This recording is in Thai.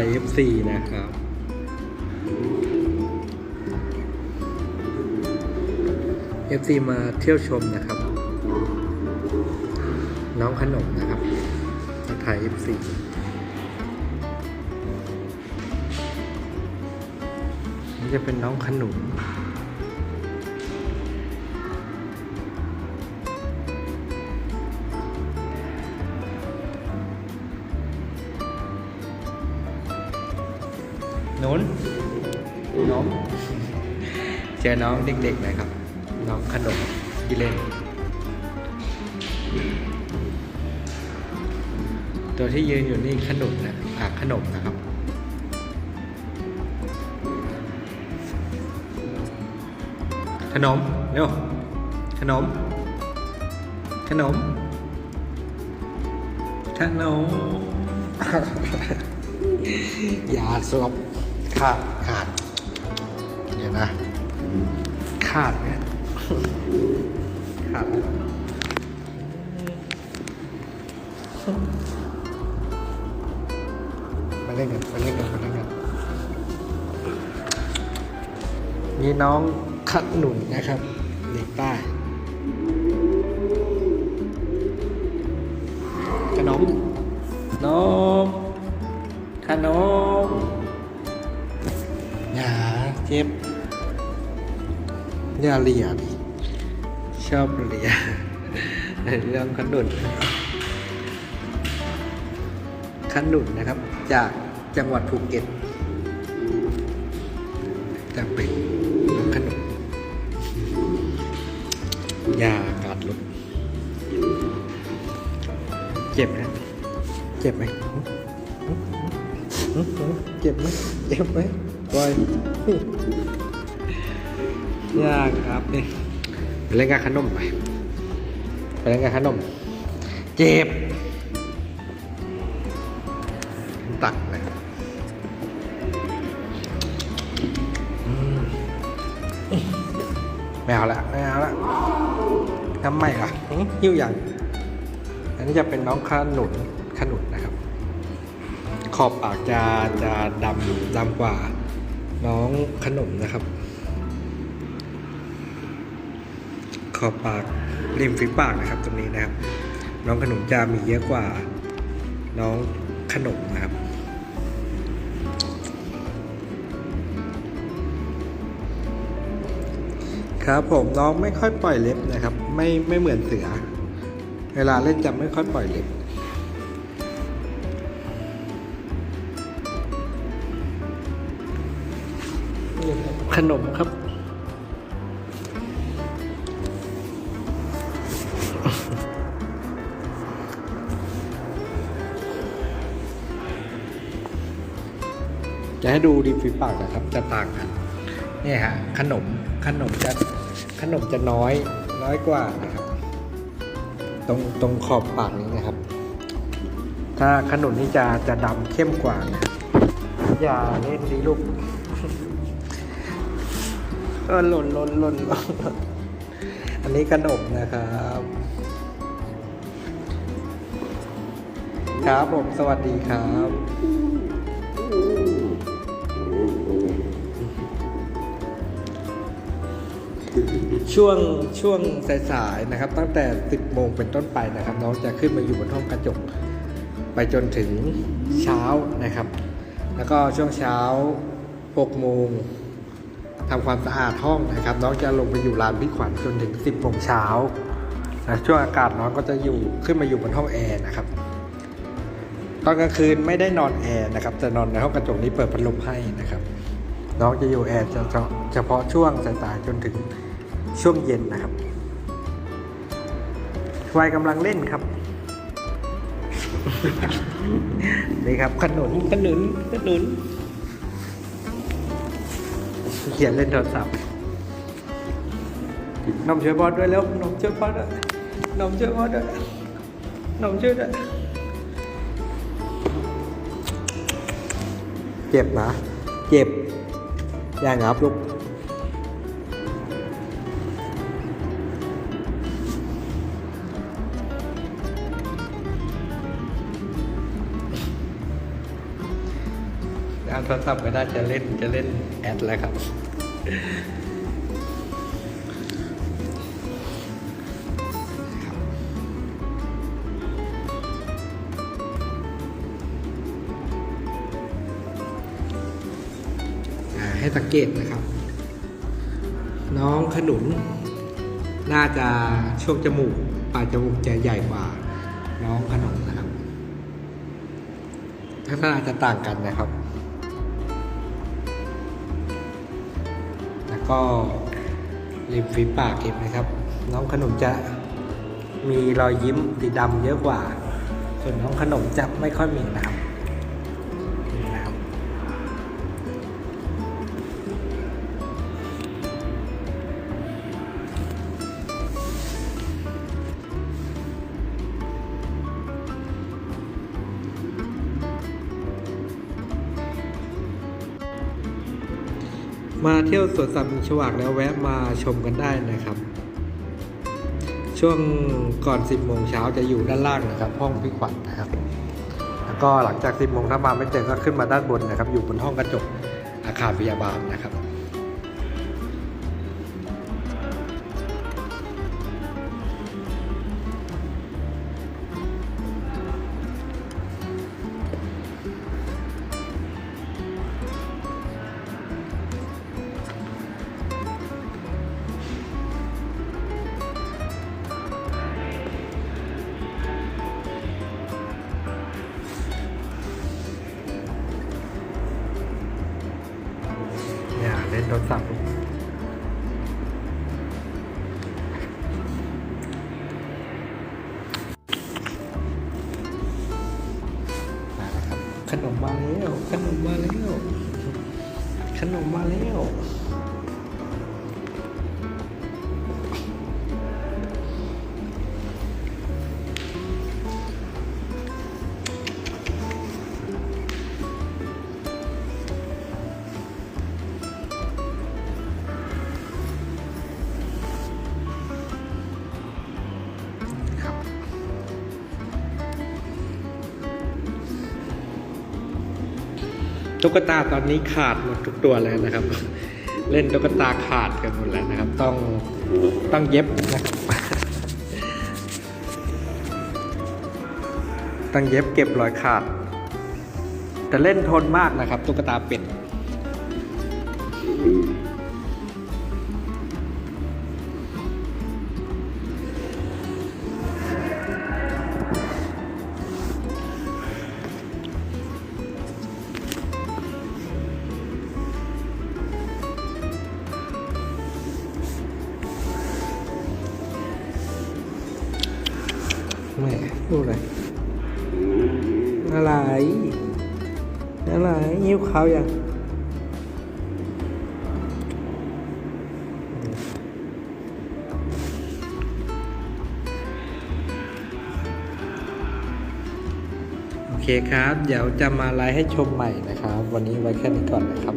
ทักทาย FC นะครับ FC มาเที่ยวชมนะครับ น้องขนมนะครับทักทาย FC นี่จะเป็นน้องขนุน หนุนน้องเจอน้องเด็กๆนะครับ น้องขนมที่เล่น ตัวที่ยืนอยู่นี่ขนมนะอ่าขนมนะครับขนมเร็วขนม ขนม ขนมยาสลบขาดขาดเดี๋ยวนะขาดเนี่ยขาดมาเล่นกันมาเล่นกันมาเล่นกันมีน้องขัดหนุนนะครับเด็กใต้ขนมนมขนม เจ็บอย่าเลียดิชอบเลียเรื่องขนุนขนุนนะครับ จากจังหวัดภูเก็ตจะเป็นขนุนอย่ากัดลุกเจ็บนะเจ็บไหมเจ็บไหมเจ็บไหม บอย ยากครับนี่ไปเล่นกับขนมไปไปเล่นกับขนม เจ็บ ตักเลยอืมไม่เอาละไม่เอาละทำไมล่ะหึหิ้วยังอันนี้จะเป็นน้องขนุนขนุนนะครับ ขอบปากจะจะดำดำกว่า น้องขนมนะครับ ขอบปากริมฝีปากนะครับ ตรงนี้นะครับ น้องขนมจะมีเยอะกว่า น้องขนมนะครับครับผมน้องไม่ค่อยปล่อยเล็บนะครับ ไม่ไม่เหมือนเสือ เวลาเล่นจะไม่ค่อยปล่อยเล็บ นมครับ จะให้ดูริมฝีปากนะครับ จะต่างกันเนี่ยฮะขนมขนมจะขนมจะน้อยน้อยกว่านะครับ ตรงตรงขอบปากนี้นะครับ ถ้าขนมนี่จะจะดำเข้มกว่านะอย่าเล่นดีลูกเออ หล่นหล่นหล่นหล่นอันนี้ขนมนะครับ ครับผมสวัสดีครับช่วงช่วงสายๆนะครับ ตั้งแต่ 10โมงเป็นต้นไปนะครับ น้องจะขึ้นมาอยู่บนห้องกระจก ไปจนถึงเช้านะครับ แล้วก็ช่วงเช้า6โมง ทำความสะอาดห้องนะครับ น้องจะลงไปอยู่ลานพี่ขวัญจนถึง 10โมงเช้าช่วงอากาศน้องก็จะอยู่ขึ้นมาอยู่บนห้องแอร์นะครับตอนกลางคืนไม่ได้นอนแอร์นะครับแต่นอนในห้องกระจกนี้เปิดพัดลมให้นะครับ น้องจะอยู่แอร์เฉพาะเฉพาะช่วงสายๆจนถึงช่วงเย็นนะครับวัยกำลังเล่นครับนี่ครับขนุนขนุนขนุน ขียนเล่นโทรศัพท์นมช่วยบอสด้วยแล้วนมช่วยบอสด้วยนมช่วยบอสด้วยนมช่วยด้วยเจ็บนะ เจ็บ อย่างงับลูกเอาโทรศัพท์ไม่ได้จะเล่นจะเล่นแอดแล้วครับ ให้สังเกตนะครับ น้องขนุน น่าจะช่วงจมูกปลายจมูกจะใหญ่กว่า น้องขนมนะครับลักษณะจะต่างกันนะครับ ก็ริมฝีปากเห็นไหมครับ น้องขนมจะมีรอยยิ้มสีดำเยอะกว่า ส่วนน้องขนมจะไม่ค่อยมีนะครับ มาเที่ยวสวนสัตว์มิงฉวากแล้วแวะมาชมกันได้นะครับ ช่วงก่อน 10โมงเช้าจะอยู่ด้านล่างนะครับ ห้องพี่ขวัญนะครับ แล้วก็หลังจาก 10โมงถ้ามาไม่เจอก็ขึ้นมาด้านบนนะครับ อยู่บนห้องกระจกอาคารพยาบาลนะครับ นโทรศัพท์มล้วครับขนมมาแล้ว ขนมมาแล้ว ขนมมาแล้ว ตุ๊กตาตอนนี้ขาดหมดทุกตัวแล้วนะครับ เล่นตุ๊กตาขาดกันหมดแล้วนะครับ ต้องต้องเย็บนะครับต้องเย็บเก็บรอยขาด แต่เล่นทนมากนะครับ ตุ๊กตาเป็ด แม่ดูอะไรอะไรอะไรยิ้วเขาอย่างโอเคครับ เดี๋ยวจะมาไลฟ์ให้ชมใหม่นะครับ วันนี้ไว้แค่นี้ก่อนนะครับ